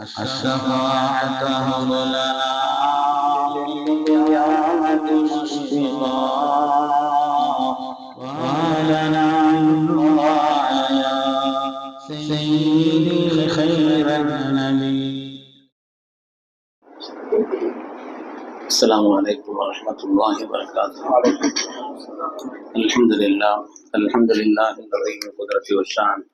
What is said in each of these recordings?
الشفاعة هب لنا بالقيامة مشفقا وهلنا يا سيدي خير النبي السلام عليكم ورحمة الله وبركاته الحمد لله الحمد لله الذي بالقدرة والشان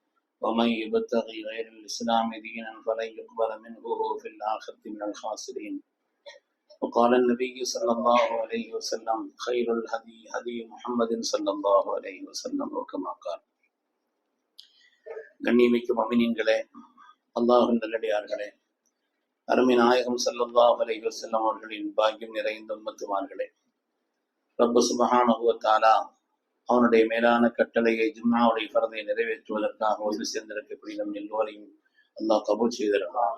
ومن يبتغي غير الإسلام دينا فلن يقبل منه وهو في الآخرة من الخاسرين وقال النبي صلى الله عليه وسلم خير الهدي هدي محمد صلى الله عليه وسلم وكما قال கண்ணியமிக்கும் அமினின்களே அல்லாஹின் நல்லடியார்களே அருமை நாயகம் ஸல்லல்லாஹு அலைஹி வஸல்லம் அவர்களின் பாக்கியம் நிறைந்த உம்மத்துமார்களே ரப்பு சுபஹானஹு தஆலா அவனுடைய மேலான கட்டளையை ஜும்மாவுடைய பரதை நிறைவேற்றுவதற்காக ஒன்று சேர்ந்திருக்கக்கூடிய நம் எல்லோரையும் அல்லாஹ் கபூல் செய்திருக்கிறான்.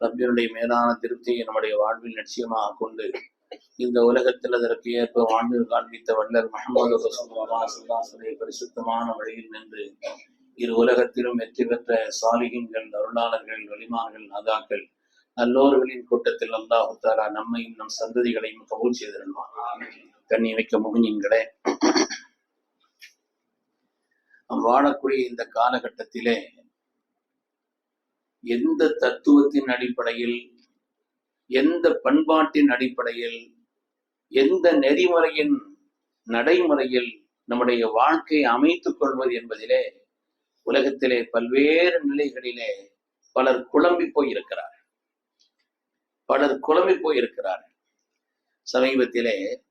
ரப்பியனுடைய மேலான திருப்தியை நம்முடைய வாழ்வில் நிச்சயமாக கொண்டு இந்த உலகத்தில் அதற்கு ஏற்ப வாழ்ந்து காண்பித்த வல்லர் முகமது ரசூலுல்லாஹி பரிசுத்தமான வழியில் நின்று இரு உலகத்திலும் வெற்றி பெற்ற சாலிகின்கள் அருளாளர்கள் வலிமார்கள் அதாக்கள் நல்லோர்களின் கூட்டத்தில் அல்லாஹு தாலா நம்மையும் நம் சந்ததிகளையும் கபூல் செய்திருந்தான் கண்ணி வைக்க முகினீன்களே நாம் வாழக்கூடிய இந்த காலகட்டத்திலே எந்த தத்துவத்தின் அடிப்படையில் எந்த பண்பாட்டின் அடிப்படையில் எந்த நெறிமுறையின் நடைமுறையில் நம்முடைய வாழ்க்கையை அமைத்துக் கொள்வது என்பதிலே உலகத்திலே பல்வேறு நிலைகளிலே பலர் குழம்பி போயிருக்கிறார். பலர் குழம்பி போயிருக்கிறார் சமீபத்திலே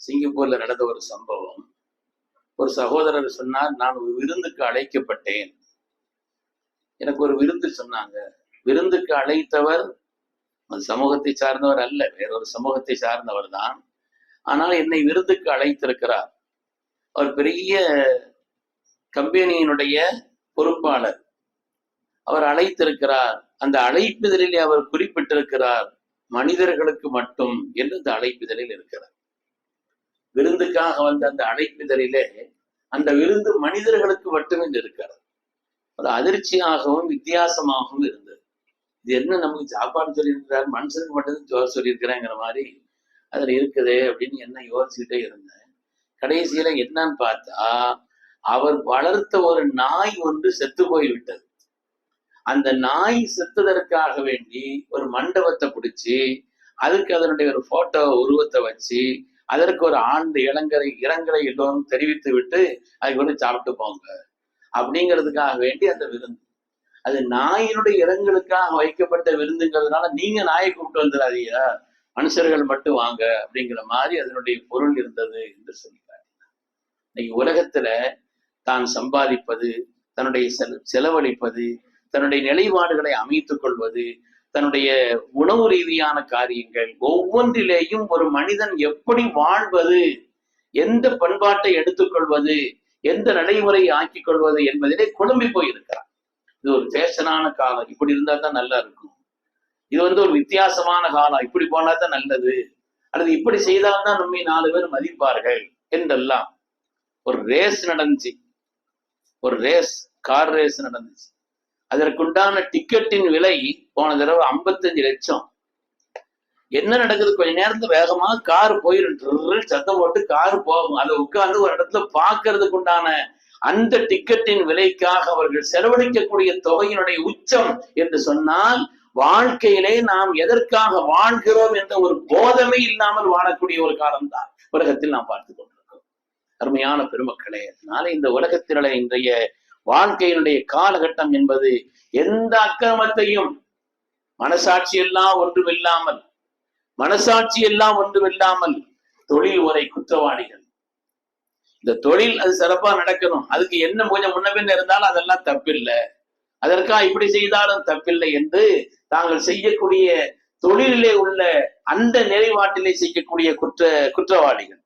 சிங்கப்பூர்ல நடந்த ஒரு சம்பவம். ஒரு சகோதரர் சொன்னார் நான் ஒரு விருந்துக்கு அழைக்கப்பட்டேன். எனக்கு ஒரு விருந்து சொன்னாங்க. விருந்துக்கு அழைத்தவர் அந்த சமூகத்தை சார்ந்தவர் அல்ல வேறொரு சமூகத்தை சார்ந்தவர் தான். ஆனால் என்னை விருந்துக்கு அழைத்திருக்கிறார். அவர் பெரிய கம்பெனியினுடைய பொறுப்பாளர். அவர் அழைத்திருக்கிறார். அந்த அழைப்பிதழிலே அவர் குறிப்பிட்டிருக்கிறார் மனிதர்களுக்கு மட்டும் என்று இந்த அழைப்பிதழில் இருக்கிறார். விருந்துக்காக வந்த அந்த அழைப்பிதழிலே அந்த விருந்து மனிதர்களுக்கு மட்டுமே இருக்கிறது. அது அதிர்ச்சியாகவும் வித்தியாசமாகவும் இருந்தது. இது என்ன நமக்கு சாப்பாடு சொல்லியிருக்கிறார் மனுஷனுக்கு மட்டும்தான் சோறு சொல்லியிருக்கிறேங்கிற மாதிரி அதுல இருக்குது அப்படின்னு என்ன யோசிச்சுட்டே இருந்தேன். கடைசியில என்னன்னு பார்த்தா அவர் வளர்த்த ஒரு நாய் ஒன்று செத்து போய்விட்டது. அந்த நாய் செத்துதற்காக வேண்டி ஒரு மண்டபத்தை பிடிச்சி அதுக்கு அதனுடைய ஒரு போட்டோ உருவத்தை வச்சு அதற்கு ஒரு ஆண்டு இளங்கரை இரங்கலை எல்லோரும் தெரிவித்து விட்டு அதை கொண்டு சாப்பிட்டு போங்க. அப்படிங்கிறதுக்காக வேண்டி அந்த விருந்து. அது நாயினுடைய இரங்கலுக்காக வைக்கப்பட்ட விருந்துங்கிறதுனால நீங்க நாயை கூப்பிட்டு வந்துடாதீங்க. மனுஷர்கள் மட்டும் வாங்க அப்படிங்கிற மாதிரி அதனுடைய பொருள் இருந்தது என்று சொல்கிறார் இன்னைக்கு உலகத்துல தான் சம்பாதிப்பது தன்னுடைய செல செலவழிப்பது தன்னுடைய நிலைப்பாடுகளை அமைத்துக் கொள்வது தன்னுடைய உணவு ரீதியான காரியங்கள். ஒவ்வொன்றிலேயும் ஒரு மனிதன் எப்படி வாழ்வது? எந்த பண்பாட்டை எடுத்துக்கொள்வது? எந்த நடைமுறையை ஆக்கிக் கொள்வது என்பதிலே குழம்பி போயிருக்கிறார் இது ஒரு ஃபேஷனான காலம். இப்படி இருந்தா தான் நல்லா இருக்கும். இது வந்து ஒரு வித்தியாசமான காலம். இப்படி போனா தான் நல்லது. அல்லது இப்படி செய்தால்தான் நம்மை நாலு பேர் மதிப்பார்கள் என்றெல்லாம். ஒரு ரேஸ் நடந்துச்சு. ஒரு ரேஸ் கார் ரேஸ் நடந்துச்சு. அதற்குண்டான டிக்கெட்டின் விலை போன தடவை ஐம்பத்தஞ்சு லட்சம். என்ன நடக்குது? கொஞ்ச நேரத்துல வேகமா கார் போயிரும் சத்தம் போட்டு கார் போகும் அதை உட்கார்ந்து ஒரு இடத்துல பாக்குறதுக்கு உண்டான அந்த டிக்கெட்டின் விலைக்காக அவர்கள் செலவழிக்கக்கூடிய தொகையினுடைய உச்சம் என்று சொன்னால் வாழ்க்கையிலே நாம் எதற்காக வாழ்கிறோம் என்ற ஒரு போதமே இல்லாமல் வாழக்கூடிய ஒரு காலம்தான் உலகத்தில் நாம் பார்த்து கொண்டிருக்கிறோம். அருமையான பெருமக்களே அதனால இந்த உலகத்தினுடைய இன்றைய வாழ்க்கையினுடைய காலகட்டம் என்பது எந்த அக்கிரமத்தையும் மனசாட்சி எல்லாம் ஒன்றுமில்லாமல் மனசாட்சி எல்லாம் ஒன்றுமில்லாமல் தொழில் உரை குற்றவாளிகள். இந்த தொழில் அது சிறப்பா நடக்கணும். அதுக்கு என்ன கொஞ்சம் முன்ன பின்ன இருந்தாலும் அதெல்லாம் தப்பில்லை. அதற்காக இப்படி செய்தாலும் தப்பில்லை என்று தாங்கள் செய்யக்கூடிய தொழிலிலே உள்ள அந்த நிறைவாட்டிலே செய்யக்கூடிய குற்ற குற்றவாளிகள்.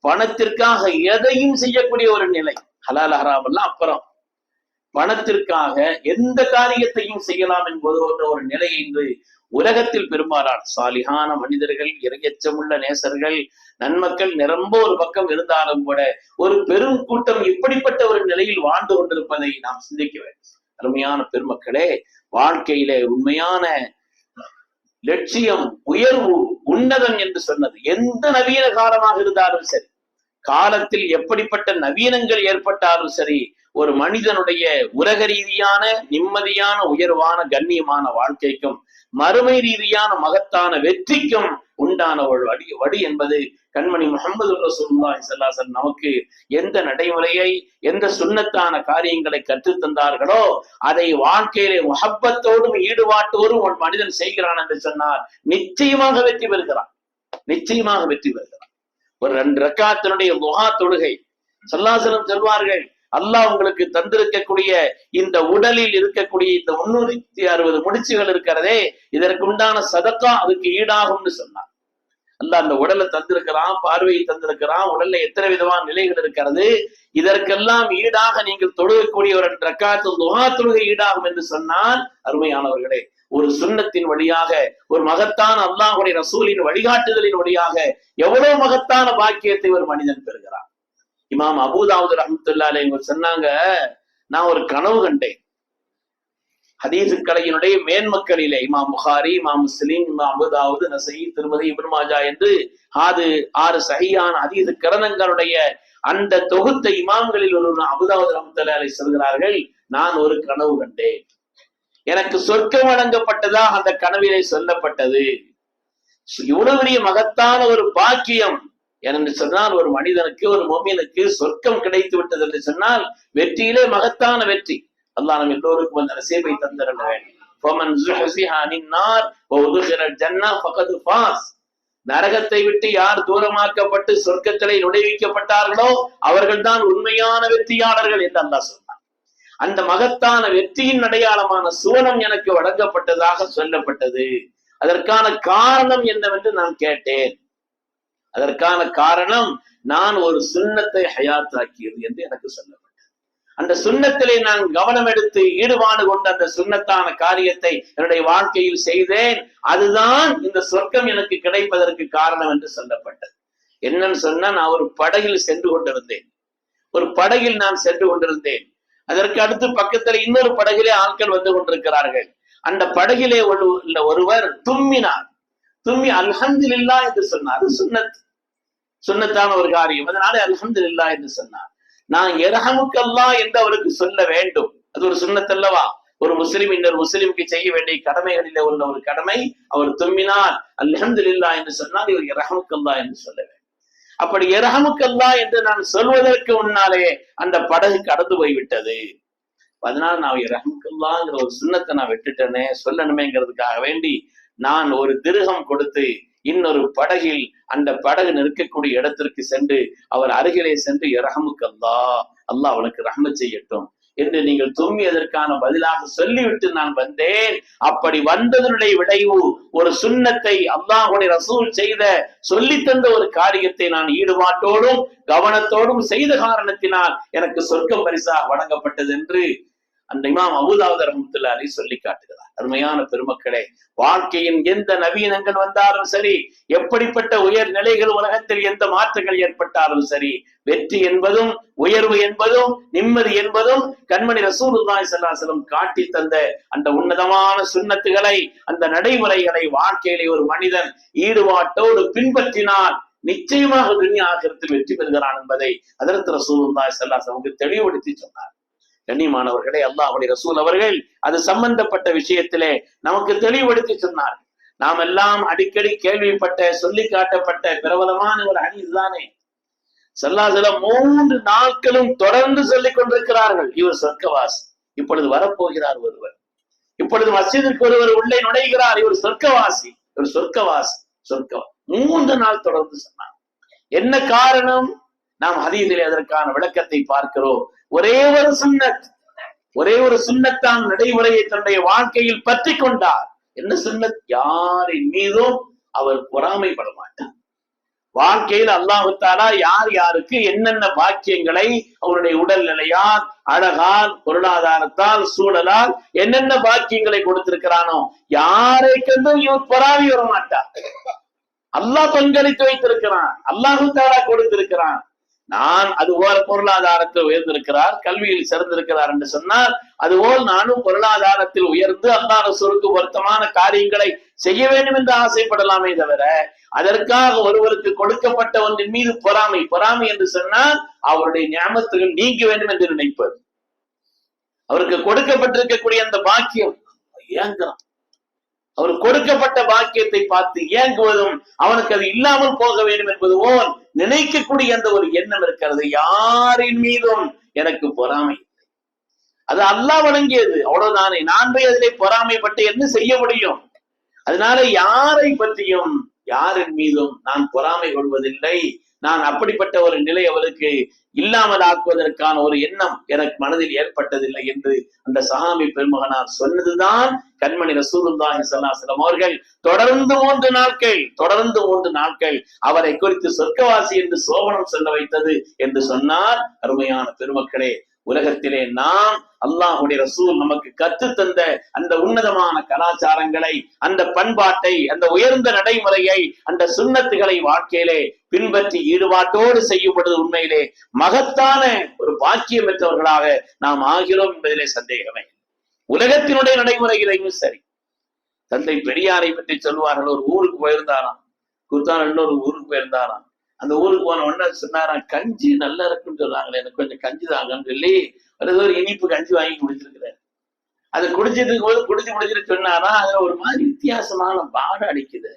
பணத்திற்காக எதையும் செய்யக்கூடிய ஒரு நிலை ஹலால் ஹராம் எல்லாம் அப்புறம். பணத்திற்காக எந்த காரியத்தையும் செய்யலாம் என்பது போன்ற ஒரு நிலை இன்று உலகத்தில் பெரும்பாலான சாலிகான மனிதர்கள் இறையச்சமுள்ள நேசர்கள் நன்மக்கள் நிரம்ப ஒரு பக்கம் இருந்தாலும் கூட ஒரு பெரும் கூட்டம் இப்படிப்பட்ட ஒரு நிலையில் வாழ்ந்து கொண்டிருப்பதை நாம் சிந்திக்க வேண்டும். அருமையான பெருமக்களே வாழ்க்கையிலே உண்மையான லட்சியம் உயர்வு உன்னதம் என்று சொன்னது எந்த நவீன காலமாக இருந்தாலும் சரி. காலத்தில் எப்படிப்பட்ட நவீனங்கள் ஏற்பட்டாலும் சரி ஒரு மனிதனுடைய உலக ரீதியான நிம்மதியான உயர்வான கண்ணியமான வாழ்க்கைக்கும் மறுமை ரீதியான மகத்தான வெற்றிக்கும் உண்டான ஒரு வழி வழி என்பது கண்மணி முகமது ரசூலுல்லாஹி நமக்கு எந்த நடைமுறையை எந்த சுண்ணத்தான காரியங்களை கற்றுத் தந்தார்களோ அதை வாழ்க்கையிலே முகப்பத்தோடும் ஈடுபாட்டோடும் ஒரு மனிதன் செய்கிறான் என்று சொன்னால் நிச்சயமாக வெற்றி பெறுகிறான். நிச்சயமாக வெற்றி பெறுகிறான். ஒரு ரெண்டு ரக்காத்தினுடைய முகா தொழுகை. சல்லாசலம் சொல்வார்கள் அல்லாஹ் உங்களுக்கு தந்திருக்கக்கூடிய இந்த உடலில் இருக்கக்கூடிய இந்த முன்னூத்தி அறுபது முடிச்சுகள் இருக்கிறதே இதற்கு உண்டான சதக்கா அதுக்கு ஈடாகும்னு சொன்னார். அல்லாஹ் அந்த உடலை தந்திருக்கிறான் பார்வையை தந்திருக்கிறான் உடல்ல எத்தனை விதமான நிலைகள் இருக்கிறது இதற்கெல்லாம் ஈடாக நீங்கள் தொழுகக்கூடிய ஒரு ரக்காத்து துஹா தொழுகை ஈடாகும் என்று சொன்னால் அருமையானவர்களே ஒரு சுண்ணத்தின் வழியாக ஒரு மகத்தான அல்லாஹுடைய ரசூலின் வழிகாட்டுதலின் வழியாக எவ்வளவு மகத்தான பாக்கியத்தை ஒரு மனிதன் பெறுகிறான். இமாம் அபுதாவுது ரஹமத்துல்லாலே இவங்க சொன்னாங்க நான் ஒரு கனவு கண்டேன். ஹதீசு கலையினுடைய மேன்மக்களிலே இமாம் புகாரி இமாம் முஸ்லீம் இமாம் அபுதாவது நசை திருமதி இப்ரமாஜா என்று ஆறு ஆறு சகியான ஹதீசு கரணங்களுடைய அந்த தொகுத்த இமாம்களில் ஒரு அபுதாவது ரஹமத்துல்லாலை சொல்கிறார்கள் நான் ஒரு கனவு கண்டேன். எனக்கு சொர்க்கம் வழங்கப்பட்டதா? அந்த கனவிலே சொல்லப்பட்டது. இவ்வளவு பெரிய மகத்தான ஒரு பாக்கியம். என்று சொன்னால் ஒரு மனிதனுக்கு ஒரு மோமியனுக்கு சொர்க்கம் கிடைத்து விட்டது என்று சொன்னால் வெற்றியிலே மகத்தான வெற்றி. அல்லா நம் எல்லோருக்கும் அந்த நசீபை தந்திருக்க வேண்டும் நரகத்தை விட்டு யார் தூரமாக்கப்பட்டு சொர்க்கத்திலே நுழைவிக்கப்பட்டார்களோ அவர்கள்தான் உண்மையான வெற்றியாளர்கள் என்று அல்லா சொன்னார் அந்த மகத்தான வெற்றியின் அடையாளமான சுவனம் எனக்கு வழங்கப்பட்டதாக சொல்லப்பட்டது. அதற்கான காரணம் என்னவென்று நான் கேட்டேன். அதற்கான காரணம் நான் ஒரு சுண்ணத்தை ஹயாத்தாக்கியது என்று எனக்கு சொல்லப்பட்டது. அந்த சுண்ணத்திலே நான் கவனம் எடுத்து ஈடுபாடு கொண்ட அந்த சுண்ணத்தான காரியத்தை என்னுடைய வாழ்க்கையில் செய்தேன். அதுதான் இந்த சொர்க்கம் எனக்கு கிடைப்பதற்கு காரணம் என்று சொல்லப்பட்டது. என்னன்னு சொன்னா நான் ஒரு படகில் சென்று கொண்டிருந்தேன். ஒரு படகில் நான் சென்று கொண்டிருந்தேன். அதற்கு அடுத்து பக்கத்துல இன்னொரு படகிலே ஆட்கள் வந்து கொண்டிருக்கிறார்கள். அந்த படகிலே ஒரு ஒருவர் தும்மினார். தும்மி அல்ஹம்துலில்லா என்று சொன்னார். அது சுன்னத். சுன்னத்தான ஒரு காரியம். அதனால அல்ஹம்துலில்லா என்று சொன்னார். நான் எரஹமுக்கல்லா என்று அவருக்கு சொல்ல வேண்டும். அது ஒரு சுண்ணத்தல்லவா ஒரு முஸ்லிம் இன்னொரு முஸ்லிமுக்கு செய்ய வேண்டிய கடமைகளில் உள்ள ஒரு கடமை. அவர் தும்மினார். அல்ஹம்துலில்லா என்று சொன்னால் இவர் எரஹமுக்கல்லா என்று சொல்ல வேண்டும். அப்படி எரஹமுக்கல்லா என்று நான் சொல்வதற்கு முன்னாலே அந்த படகு கடந்து போய்விட்டது. அதனால நான் ரஹமுக்கல்லாங்கிற ஒரு சின்னத்தை நான் விட்டுட்டேனே சொல்லணுமேங்கிறதுக்காக வேண்டி நான் ஒரு திருகம் கொடுத்து இன்னொரு படகில் அந்த படகு நிற்கக்கூடிய இடத்திற்கு சென்று அவர் அருகிலே சென்று ரஹமுக்கல்லா அல்லாஹ் அவனுக்கு ரஹம செய்யட்டும். என்று நீங்கள் தும்மியதற்கான பதிலாக சொல்லிவிட்டு நான் வந்தேன். அப்படி வந்ததனுடைய விளைவு ஒரு சுண்ணத்தை அல்லாஹுடைய ரசூல் செய்த சொல்லி தந்த ஒரு காரியத்தை நான் ஈடுபாட்டோடும் கவனத்தோடும் செய்த காரணத்தினால் எனக்கு சொர்க்கம் பரிசாக வழங்கப்பட்டது என்று அந்த இமாம் அபுதாவுத் ரஹமத்துல்லாரி சொல்லி காட்டுகிறார். அருமையான பெருமக்களே வாழ்க்கையின் எந்த நவீனங்கள் வந்தாலும் சரி எப்படிப்பட்ட உயர் நிலைகள் உலகத்தில் எந்த மாற்றங்கள் ஏற்பட்டாலும் சரி வெற்றி என்பதும் உயர்வு என்பதும் நிம்மதி என்பதும் கண்மணி ரசூலுல்லாஹி சல்லாசலம் காட்டி தந்த அந்த உன்னதமான சுண்ணத்துகளை அந்த நடைமுறைகளை வாழ்க்கையிலே ஒரு மனிதன் ஈடுபாட்டோடு பின்பற்றினால் நிச்சயமாக துன்யா வெற்றி பெறுகிறான் என்பதை அதற்கு ரசூலுல்லாஹி சல்லாசலம் தெளிவுபடுத்தி சொன்னார். கண்ணியமானவர்களே அல்லாஹ்வுடைய ரசூல் அவர்கள் அது சம்பந்தப்பட்ட விஷயத்திலே நமக்கு தெளிவுபடுத்தி சொன்னார்கள் நாம் எல்லாம் அடிக்கடி கேள்விப்பட்ட சொல்லி காட்டப்பட்ட பிரபலமான ஒரு அணி இதுதானே மூன்று நாட்களும் தொடர்ந்து சொல்லிக் கொண்டிருக்கிறார்கள். இவர் சொர்க்கவாசி. இப்பொழுது வரப்போகிறார் ஒருவர். இப்பொழுது மசிதிற்கு ஒருவர் உள்ளே நுழைகிறார். இவர் சொர்க்கவாசி. இவர் சொர்க்கவாசி. சொர்க்க மூன்று நாள் தொடர்ந்து சொன்னார். என்ன காரணம்? நாம் ஹதீதிலே அதற்கான விளக்கத்தை பார்க்கிறோம். ஒரே ஒரு சுண்ணத் ஒரே ஒரு சுண்ணத்தான் நடைமுறையை தன்னுடைய வாழ்க்கையில் பற்றி கொண்டார் என்ன சுண்ணத் யாரின் மீதும் அவர் பொறாமைப்பட மாட்டார். வாழ்க்கையில் அல்லாஹு தாலா யார் யாருக்கு என்னென்ன பாக்கியங்களை அவருடைய உடல்நிலையால் அழகால் பொருளாதாரத்தால் சூழலால் என்னென்ன பாக்கியங்களை கொடுத்திருக்கிறானோ யாரை கண்டும் இவர் பொறாமை வர மாட்டார். அல்லாஹ் பங்களித்து வைத்திருக்கிறான் அல்லாஹு தாலா கொடுத்திருக்கிறான். நான் அதுபோல் பொருளாதாரத்தில் உயர்ந்திருக்கிறார் கல்வியில் சிறந்திருக்கிறார் என்று சொன்னால் அதுபோல் நானும் பொருளாதாரத்தில் உயர்ந்து அல்லாத ரசூலுக்கு பொருத்தமான காரியங்களை செய்ய வேண்டும் என்று ஆசைப்படலாமே தவிர அதற்காக ஒருவருக்கு கொடுக்கப்பட்ட ஒன்றின் மீது பொறாமை பொறாமை என்று சொன்னால் அவருடைய ஞாபகத்துகள் நீங்க வேண்டும் என்று நினைப்பது. அவருக்கு கொடுக்கப்பட்டிருக்கக்கூடிய அந்த பாக்கியம் ஏங்குறான் அவர் கொடுக்கப்பட்ட பாக்கியத்தை பார்த்து ஏங்குவதும் அவனுக்கு அது இல்லாமல் போக வேண்டும் என்பது போல் நினைக்கக்கூடிய அந்த ஒரு எண்ணம் இருக்கிறது. யாரின் மீதும் எனக்கு பொறாமை அது அல்லாஹ் வழங்கியது. அவ்வளவுதானே. நான் போய் அதிலே பொறாமைப்பட்டு என்ன செய்ய முடியும்? அதனால யாரை பற்றியும் யாரின் மீதும் நான் பொறாமை கொள்வதில்லை. நான் அப்படிப்பட்ட ஒரு நிலை அவளுக்கு இல்லாமல் ஆக்குவதற்கான ஒரு எண்ணம் எனக்கு மனதில் ஏற்பட்டதில்லை என்று அந்த சஹாமி பெருமகனார் சொன்னதுதான் கண்மணி ரசூலுல்லாஹி ஸல்லல்லாஹு அவர்கள் தொடர்ந்து மூன்று நாட்கள் தொடர்ந்து மூன்று நாட்கள் அவரை குறித்து சொர்க்கவாசி என்று சோபனம் சொல்ல வைத்தது என்று சொன்னார். அருமையான பெருமக்களே உலகத்திலே நாம் அல்லாஹுடைய ரசூல் நமக்கு கத்து தந்த அந்த உன்னதமான கலாச்சாரங்களை அந்த பண்பாட்டை அந்த உயர்ந்த நடைமுறையை அந்த சுண்ணத்துகளை வாழ்க்கையிலே பின்பற்றி ஈடுபாட்டோடு செய்யப்படுவது உண்மையிலே மகத்தான ஒரு பாக்கியம் பெற்றவர்களாக நாம் ஆகிறோம் என்பதிலே சந்தேகமே. உலகத்தினுடைய நடைமுறைகளையும் சரி. தந்தை பெரியாரை பற்றி சொல்வார்கள் ஒரு ஊருக்கு போயிருந்தாராம். குர்தான் இன்னொரு ஊருக்கு போயிருந்தாராம். அந்த ஊருக்கு போன உடனே சொன்னாராம் கஞ்சி நல்லா இருக்குன்னு சொல்றாங்களே எனக்கு கொஞ்சம் கஞ்சி தாங்கன்னு சொல்லி ஒரு ஒரு இனிப்பு கஞ்சி வாங்கி குடிச்சிருக்கிறார். அது குடிச்சிட்டு போது குடிச்சு குடிச்சிட்டு சொன்னாரா அதுல ஒரு மாதிரி வித்தியாசமான வாடை அடிக்குது.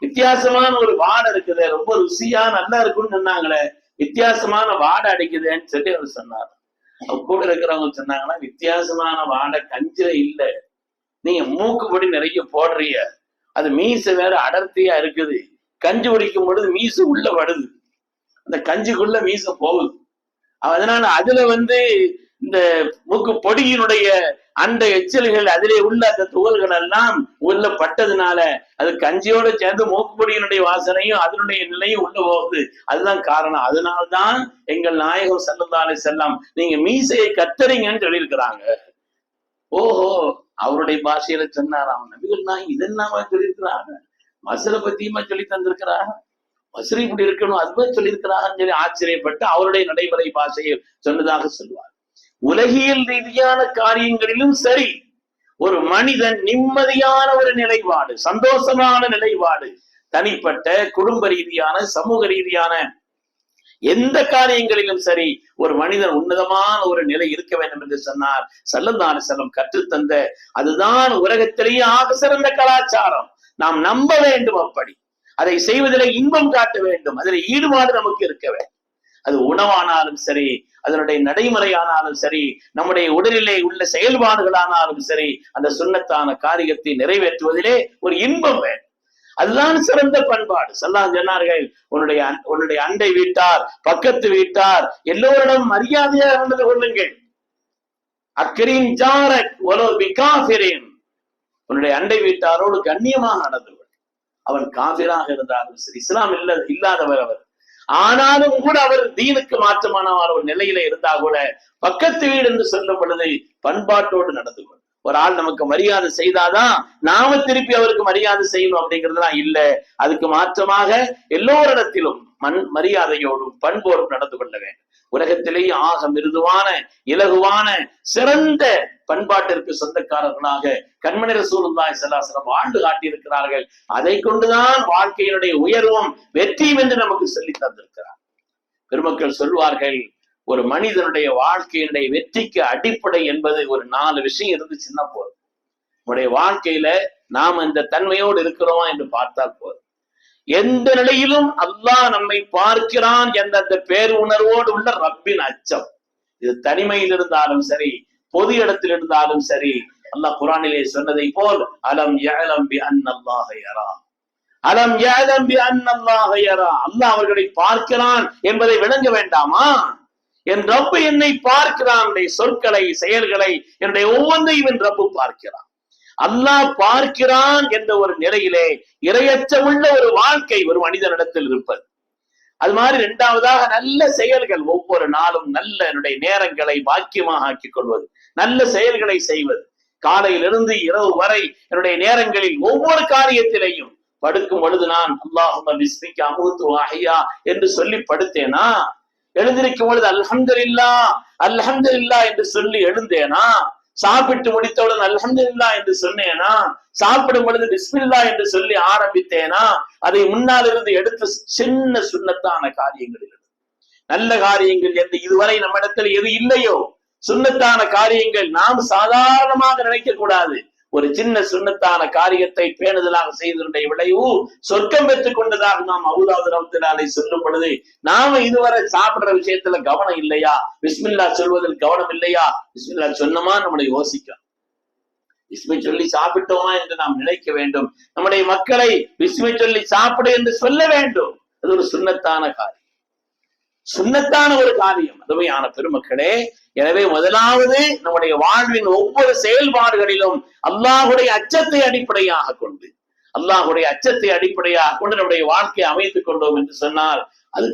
வித்தியாசமான ஒரு வாடை இருக்குது ரொம்ப ருசியா நல்லா இருக்குன்னு சொன்னாங்களே வித்தியாசமான வாடை அடிக்குதுன்னு சொல்லி அவர் சொன்னார். அவர் கூட இருக்கிறவங்க சொன்னாங்கன்னா வித்தியாசமான வாடை கஞ்சில இல்ல. நீங்க மூக்குப்படி நிறைய போடுறீங்க. அது மீச வேற அடர்த்தியா இருக்குது. கஞ்சி குடிக்கும் பொழுது மீசு உள்ள வருது அந்த கஞ்சிக்குள்ள மீச போகுது. அதனால அதுல வந்து இந்த மூக்கு பொடியினுடைய அந்த எச்சல்கள் அதிலே உள்ள அந்த துகள்கள் எல்லாம் உள்ள பட்டதுனால அது கஞ்சியோட சேர்ந்து மூக்கு பொடியினுடைய வாசனையும் அதனுடைய நிலையும் உள்ள போகுது. அதுதான் காரணம். அதனால்தான் எங்கள் நாயகம் செல்லந்தாலே செல்லம் நீங்க மீசையை கத்தறிங்கன்னு சொல்லியிருக்கிறாங்க. ஓஹோ அவருடைய பாஷையில சொன்னாராம். நபிகள் நான் இதெல்லாம் சொல்லியிருக்கிறாங்க மசலை பத்தியுமா சொல்லி தந்திருக்கிறாங்க மசரி இப்படி இருக்கணும் அதுவே சொல்லியிருக்கிறாங்கன்னு சொல்லி ஆச்சரியப்பட்டு அவருடைய நடைமுறை பாஷையை சொன்னதாக சொல்வார். உலகியல் ரீதியான காரியங்களிலும் சரி ஒரு மனிதன் நிம்மதியான ஒரு நிலைப்பாடு சந்தோஷமான நிலைப்பாடு தனிப்பட்ட குடும்ப ரீதியான சமூக ரீதியான எந்த காரியங்களிலும் சரி ஒரு மனிதன் உன்னதமான ஒரு நிலை இருக்க வேண்டும் என்று சொன்னார். சல்லந்தான செல்லம் கற்றுத்தந்த அதுதான் உலகத்திலேயே ஆக சிறந்த கலாச்சாரம். நாம் நம்ப வேண்டும் அப்படி. அதை செய்வதில் இன்பம் காட்ட வேண்டும். அதில் ஈடுபாடு நமக்கு இருக்க வேண்டும். அது உணவானாலும் சரி அதனுடைய நடைமுறையானாலும் சரி நம்முடைய உடலிலே உள்ள செயல்பாடுகளானாலும் சரி அந்த சுண்ணத்தான காரியத்தை நிறைவேற்றுவதிலே ஒரு இன்பம் வேண்டும் அதுதான் சிறந்த பண்பாடு. சொல்லாம் சொன்னார்கள் உன்னுடைய அன்- உன்னுடைய அண்டை வீட்டார் பக்கத்து வீட்டார் எல்லோரிடம் மரியாதையாக நடந்து கொள்ளுங்கள் அக்கரின் ஜாரக் ஒலோ பிகாஃபிரின் உன்னுடைய அண்டை வீட்டாரோடு கண்ணியமாக நடந்து கொள் அவன் காபிராக இருந்தாலும் சரி இஸ்லாம் இல்ல இல்லாதவர் அவர். ஆனாலும் கூட அவர் தீனுக்கு மாற்றமான ஒரு நிலையில இருந்தா கூட பக்கத்து வீடு என்று சொல்லும் பொழுது பண்பாட்டோடு நடந்து கொள். ஒரு ஆள் நமக்கு மரியாதை செய்தாதான் நாம திருப்பி அவருக்கு மரியாதை செய்யணும் அப்படிங்கிறதுலாம் இல்ல. அதுக்கு மாற்றமாக எல்லோரிடத்திலும் மண் மரியாதையோடும் பண்போடும் நடந்து கொள்ள வேண்டும். உலகத்திலேயே ஆக மிருதுவான இலகுவான சிறந்த பண்பாட்டிற்கு சொந்தக்காரர்களாக கண்மணி ரசூலுல்லாஹி ஸல்லல்லாஹு வாழ்ந்து காட்டியிருக்கிறார்கள். அதை கொண்டுதான் வாழ்க்கையினுடைய உயர்வும் வெற்றியும் என்று நமக்கு சொல்லி தந்திருக்கிறார். பெருமக்கள் சொல்வார்கள் ஒரு மனிதனுடைய வாழ்க்கையினுடைய வெற்றிக்கு அடிப்படை என்பது ஒரு நாலு விஷயம் இருந்துச்சுன்னா போதும். நம்முடைய வாழ்க்கையில நாம் இந்த தன்மையோடு இருக்கிறோமா என்று பார்த்தால் போதும். எந்த நிலையிலும் அல்லாஹ் நம்மை பார்க்கிறான் என்ற அந்த பேருணர்வோடு உள்ள ரப்பின் அச்சம். இது தனிமையில் இருந்தாலும் சரி பொது இடத்தில் இருந்தாலும் சரி அல்லாஹ் குரானிலே சொன்னதை போல் அலம் யஅலம் பி அன்னல்லாஹ யரா. அலம் யஅலம் பி அன்னல்லாஹ யரா. அல்லாஹ் அவர்களை பார்க்கிறான் என்பதை விளங்க வேண்டாமா? என் ரப்பு என்னை பார்க்கிறான் என்னுடைய சொற்களை செயல்களை என்னுடைய ஒவ்வொன்றையும் என் ரப்பு பார்க்கிறான். அல்லாஹ் பார்க்கிறான் என்ற ஒரு நிலையிலே இரையற்றமுள்ள ஒரு வாழ்க்கை ஒரு மனிதனிடத்தில் இருப்பது. அது மாதிரி இரண்டாவதாக நல்ல செயல்கள் ஒவ்வொரு நாளும் நல்ல என்னுடைய நேரங்களை பாக்கியமாக ஆக்கிக் கொள்வது நல்ல செயல்களை செய்வது. காலையிலிருந்து இரவு வரை என்னுடைய நேரங்களில் ஒவ்வொரு காரியத்திலையும் படுக்கும் பொழுது நான் அல்லாஹ் என்று சொல்லி படுத்தேனா? எழுந்திருக்கும் பொழுது அல்ஹம்துலில்லா அல்ஹம்துலில்லா என்று சொல்லி எழுந்தேனா? சாப்பிட்டு முடித்தவுடன் இல்லா என்று சொன்னேனா? சாப்பிடும் பொழுது பிஸ்மில்லா என்று சொல்லி ஆரம்பித்தேனா? அதை முன்னாலிருந்து எடுத்த சின்ன சுண்ணத்தான காரியங்கள் நல்ல காரியங்கள் என்று இதுவரை நம்மிடத்தில் எது இல்லையோ? சுண்ணத்தான காரியங்கள் நாம் சாதாரணமாக நினைக்க கூடாது ஒரு சின்ன சுண்ணத்தான காரியத்தை பேணுதலாக செய்ததுடைய விளைவு சொர்க்கம் பெற்றுக் கொண்டதாக நாம் அவுதாவது ரவத்தினாலே சொல்லும் பொழுது நாம இதுவரை சாப்பிடுற விஷயத்துல கவனம் இல்லையா? விஸ்மில்லா சொல்வதில் கவனம் இல்லையா? விஸ்மில்லா சொன்னமா நம்மளை யோசிக்கும். விஸ்மை சொல்லி சாப்பிட்டோமா என்று நாம் நினைக்க வேண்டும். நம்முடைய மக்களை விஸ்மை சொல்லி சாப்பிடு என்று சொல்ல வேண்டும். அது ஒரு சுண்ணத்தான காரியம். சுண்ணத்தான ஒரு காரியம். அதுமையான பெருமக்களே எனவே முதலாவது நம்முடைய வாழ்வின் ஒவ்வொரு செயல்பாடுகளிலும் அல்லாஹுடைய அச்சத்தை அடிப்படையாக கொண்டு அல்லாஹுடைய அச்சத்தை அடிப்படையாக கொண்டு நம்முடைய வாழ்க்கையை அமைத்துக் கொண்டோம் என்று சொன்னால் அது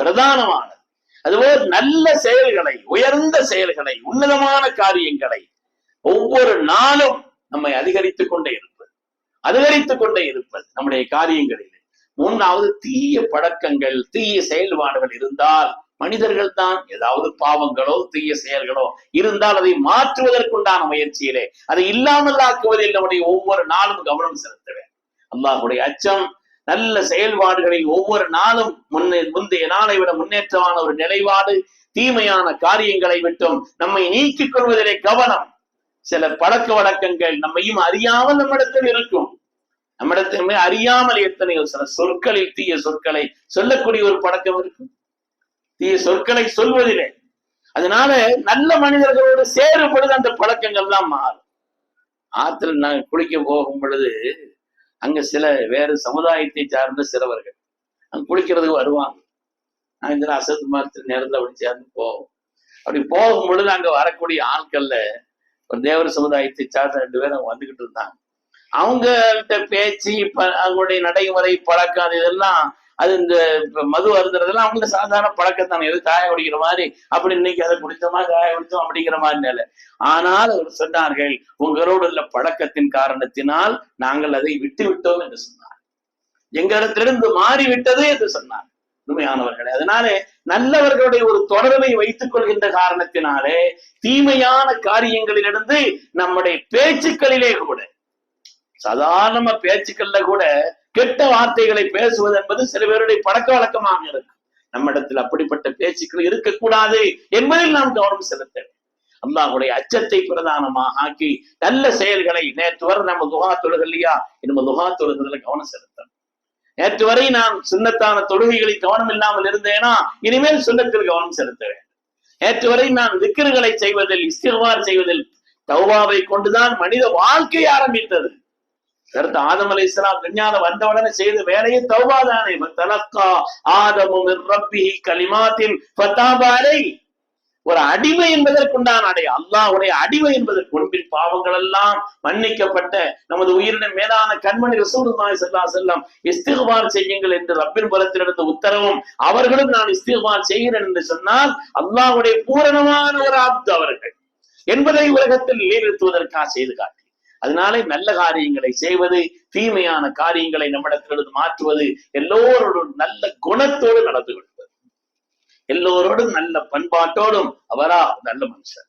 பிரதானமானது. அதுபோல் நல்ல செயல்களை உயர்ந்த செயல்களை உன்னதமான காரியங்களை ஒவ்வொரு நாளும் நம்மை அதிகரித்துக் கொண்டே இருப்பது அதிகரித்துக் கொண்டே இருப்பது நம்முடைய காரியங்களில். மூன்றாவது தீய பழக்கங்கள் தீய செயல்பாடுகள் இருந்தால் மனிதர்கள் தான் ஏதாவது பாவங்களோ தீய செயல்களோ இருந்தால் அதை மாற்றுவதற்குண்டான முயற்சியிலே. அதை இல்லாமல் ஆக்குவதில் நம்முடைய ஒவ்வொரு நாளும் கவனம் செலுத்த வேண்டும். அல்லாஹுடைய அச்சம் நல்ல செயல்பாடுகளில் ஒவ்வொரு நாளும் முன்னே முந்தைய நாளை விட முன்னேற்றமான ஒரு நிலைப்பாடு தீமையான காரியங்களை விட்டும் நம்மை நீக்கிக் கொள்வதிலே கவனம். சில பழக்க வழக்கங்கள் நம்மையும் அறியாமல் நம்மிடத்தில் இருக்கும். நம்மிடத்திலுமே அறியாமல் எத்தனையோ சில சொற்களில் தீய சொற்களை சொல்லக்கூடிய ஒரு பழக்கம் இருக்கும் தீய சொற்களை சொல்வதில்லை அதனால நல்ல மனிதர்களோடு சேரும் பொழுது அந்த பழக்கங்கள் தான் மாறும். ஆற்றுல நாங்க குளிக்க போகும் பொழுது அங்க சில வேறு சமுதாயத்தை சார்ந்த சிறவர்கள் அங்க குளிக்கிறதுக்கு வருவாங்க. நான் இந்த அசத்து மரத்தில் நேரத்தில் அப்படி சேர்ந்து போவோம். அப்படி போகும் பொழுது அங்க வரக்கூடிய ஆட்கள்ல ஒரு தேவர் சமுதாயத்தை சார்ந்த ரெண்டு பேரும் அவங்க வந்துகிட்டு இருந்தாங்க. அவங்கள்ட்ட பேச்சு இப்ப அவங்களுடைய நடைமுறை பழக்கம் அது இதெல்லாம் அது இந்த மது அருந்துறதெல்லாம் அவங்க சாதாரண பழக்கத்தானே எது காய குடிக்கிற மாதிரி அப்படி இன்னைக்கு அதை குடித்தோமா காய குடித்தோம் அப்படிங்கிற மாதிரி நிலை. ஆனால் அவர் சொன்னார்கள் உங்களோடு உள்ள பழக்கத்தின் காரணத்தினால் நாங்கள் அதை விட்டு விட்டோம் என்று சொன்னார். எங்களிடத்திலிருந்து மாறிவிட்டது என்று சொன்னார். உண்மையானவர்களே அதனாலே நல்லவர்களுடைய ஒரு தொடர்பை வைத்துக் கொள்கின்ற காரணத்தினாலே தீமையான காரியங்களிலிருந்து நம்முடைய பேச்சுக்களிலே கூட சாதாரண பேச்சுக்கள்ல கூட கெட்ட வார்த்தைகளை பேசுவது என்பது சில பேருடைய பழக்க வழக்கமாக இருக்கும். நம்மிடத்தில் அப்படிப்பட்ட பேச்சுக்கள் இருக்கக்கூடாது என்பதில் நாம் கவனம் செலுத்த அம்மாவுடைய அல்லாஹுடைய அச்சத்தை பிரதானமாக ஆக்கி நல்ல செயல்களை நேற்று வரை நம்ம துகா தொழுக இல்லையா? நம்ம துகா தொழுகிறதுல கவனம் செலுத்தணும். நேற்று வரை நான் சுண்ணத்தான தொழுகைகளில் கவனம் இல்லாமல் இருந்தேனா? இனிமேல் சுண்ணத்தில் கவனம் செலுத்த வேண்டும். நேற்று வரை நான் விக்கிர்களை செய்வதில் இஸ்திகார் செய்வதில் தௌவாவை கொண்டுதான் மனித வாழ்க்கை ஆரம்பித்தது. கருத்து ஆதம் அலை இஸ்லாம் விஞ்ஞானம் வந்தவுடனே செய்த வேலையை தௌபா தானே. தலக்கா ஆதமும் ரப்பிஹி கலிமாத்தின் பத்தாபாரை ஒரு அடிமை என்பதற்குண்டான அடை அல்லாஹுடைய அடிமை என்பதற்கு முன்பின் பாவங்கள் எல்லாம் மன்னிக்கப்பட்ட நமது உயிரின மேலான கண்மணி ரசூலுல்லாஹி செல்லா செல்லம் வஸல்லம் செய்யுங்கள் என்று ரப்பின் புறத்திலிருந்து உத்தரவும் அவர்களும் நான் இஸ்திக்பார் செய்கிறேன் என்று சொன்னால் அல்லாஹுடைய பூரணமான ஒரு ஆப்து அவர்கள். என்பதை உலகத்தில் நிலைநிறுத்துவதற்காக செய்து காட்டி. அதனாலே நல்ல காரியங்களை செய்வது தீமையான காரியங்களை நம்மிடத்திலிருந்து மாற்றுவது எல்லோரோடும் நல்ல குணத்தோடு நடந்து கொள்வது. எல்லோரோடும் நல்ல பண்பாட்டோடும் அவரா நல்ல மனுஷன்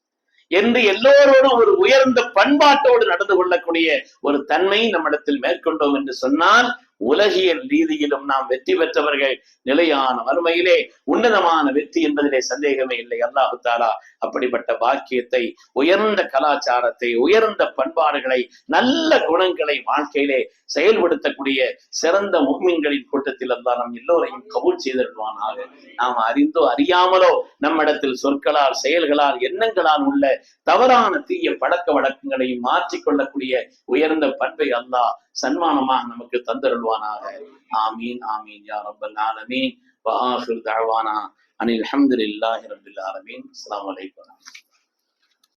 என்று எல்லோரோடும் ஒரு உயர்ந்த பண்பாட்டோடு நடந்து கொள்ளக்கூடிய ஒரு தன்மை நம்மிடத்தில் மேற்கொண்டோம் என்று சொன்னால் உலகியல் ரீதியிலும் நாம் வெற்றி பெற்றவர்கள் நிலையான வறுமையிலே உன்னதமான வெற்றி என்பதிலே சந்தேகமே இல்லை. அல்லாஹு தாலா அப்படிப்பட்ட பாக்கியத்தை உயர்ந்த கலாச்சாரத்தை உயர்ந்த பண்பாடுகளை நல்ல குணங்களை வாழ்க்கையிலே செயல்படுத்தக்கூடிய சிறந்த முக்மீன்களின் கூட்டத்தில் தான் நம் எல்லோரையும் கபூல் செய்திருவானாக நாம் அறிந்தோ அறியாமலோ நம்மிடத்தில் சொற்களால் செயல்களால் எண்ணங்களால் உள்ள தவறான தீய பழக்க வழக்கங்களை மாற்றிக்கொள்ளக்கூடிய உயர்ந்த பண்பை அல்லாஹ் சன்மானமாக நமக்கு தந்தருள்வானாக ஆமீன் ஆமீன் யா ரப்பல் ஆலமீன் வஆஹிர் தஅவானா அனில் ஹம்துலில்லாஹி ரப்பில் ஆலமீன் அஸ்ஸலாமு அலைக்கும்